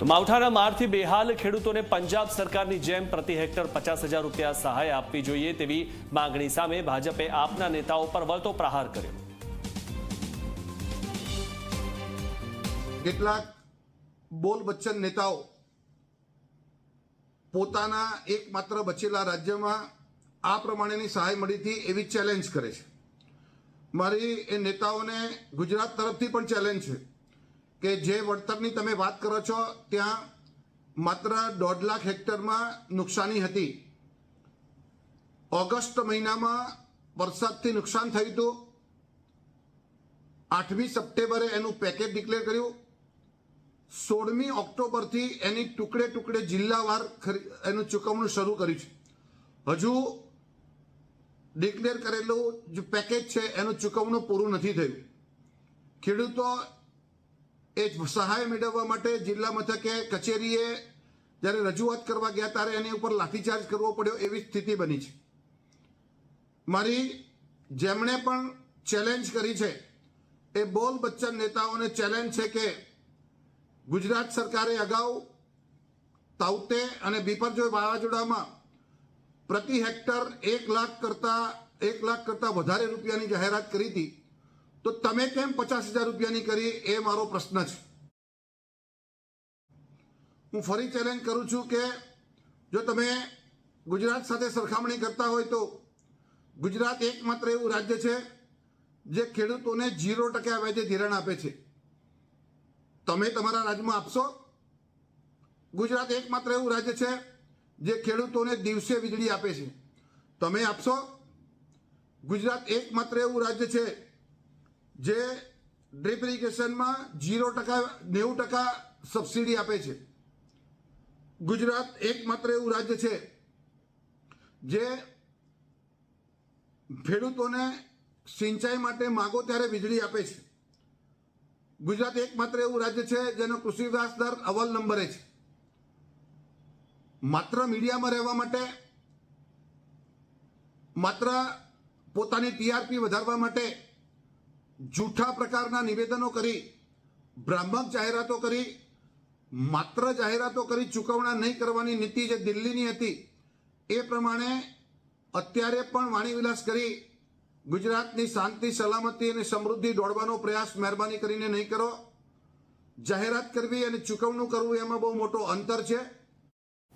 તો માવઠાના મારથી બેહાલ ખેડૂતોને પંજાબ સરકારની જેમ પ્રતિ હેક્ટર પચાસ હજાર રૂપિયા સહાય આપવી જોઈએ તેવી માંગણી સામે ભાજપે આપના નેતાઓ પર વળતો પ્રહાર કર્યો. કેટલાક બોલ બચ્ચન નેતાઓ પોતાના એકમાત્ર બચેલા રાજ્યમાં આ પ્રમાણેની સહાય મળીથી એવી ચેલેન્જ કરે છે. મારી એ નેતાઓને ગુજરાત તરફથી પણ ચેલેન્જ છે. કે જે વળતરની તમે વાત કરો છો, ત્યાં માત્ર દોઢ લાખ હેક્ટરમાં નુકસાની હતી. ઓગસ્ટ મહિનામાં વરસાદથી નુકસાન થયું હતું. આઠમી સપ્ટેમ્બરે એનું પેકેજ ડિક્લેર કર્યું. સોળમી ઓક્ટોબરથી એની ટુકડે ટુકડે જિલ્લાવાર એનું ચૂકવણું શરૂ કર્યું છે. હજુ ડિક્લેર કરેલું જે પેકેજ છે, એનું ચૂકવણું પૂરું નથી થયું. ખેડૂતો એ સહાય મેળવવા માટે જિલ્લા મથકે કચેરીએ જ્યારે રજૂઆત કરવા ગયા ત્યારે એની ઉપર લાઠીચાર્જ કરવો પડ્યો એવી સ્થિતિ બની છે. મારી જેમણે પણ ચેલેન્જ કરી છે, એ બોલ બચ્ચન નેતાઓને ચેલેન્જ છે કે ગુજરાત સરકારે અગાઉ તાઉતે અને બિપરજોય વાવાઝોડામાં પ્રતિ હેક્ટર એક લાખ કરતા, એક લાખ કરતા વધારે રૂપિયાની જાહેરાત કરી હતી. તો તમે કેમ પચાસ હજાર રૂપિયાની કરી એ મારો પ્રશ્ન છે. હું ફરી ચેલેન્જ કરું છું કે જો તમે ગુજરાત સાથે સરખામણી કરતા હોય તો ગુજરાત એકમાત્ર એવું રાજ્ય છે જે ખેડૂતોને ઝીરો ટકા વ્યાજે ધિરાણ આપે છે. તમે તમારા રાજ્યમાં આપશો? ગુજરાત એકમાત્ર એવું રાજ્ય છે જે ખેડૂતોને દિવસે વીજળી આપે છે. તમે આપશો? ગુજરાત એકમાત્ર એવું રાજ્ય છે જે ડ્રીપ ઇરિગેશનમાં ઝીરો ટકા, નેવું ટકા સબસિડી આપે છે. ગુજરાત એકમાત્ર એવું રાજ્ય છે જે ખેડૂતોને સિંચાઈ માટે માગો ત્યારે વીજળી આપે છે. ગુજરાત એકમાત્ર એવું રાજ્ય છે જેનો કૃષિ વિકાસ દર અવ્વલ નંબરે છે. માત્ર મીડિયામાં રહેવા માટે, માત્ર પોતાની ટીઆરપી વધારવા માટે જૂઠા પ્રકારના નિવેદનો કરી ભ્રામક જાહેરાતો કરી, માત્ર જાહેરાતો કરી ચૂકવણા નહીં કરવાની નીતિ જે દિલ્હીની હતી, એ પ્રમાણે અત્યારે પણ વાણીવિલાસ કરી, ગુજરાતની શાંતિ, સલામતી અને સમૃદ્ધિ દોડવાનો પ્રયાસ મહેરબાની કરીને નહીં કરો. જાહેરાત કરવી અને ચૂકવણું કરવું એમાં બહુ મોટો અંતર છે.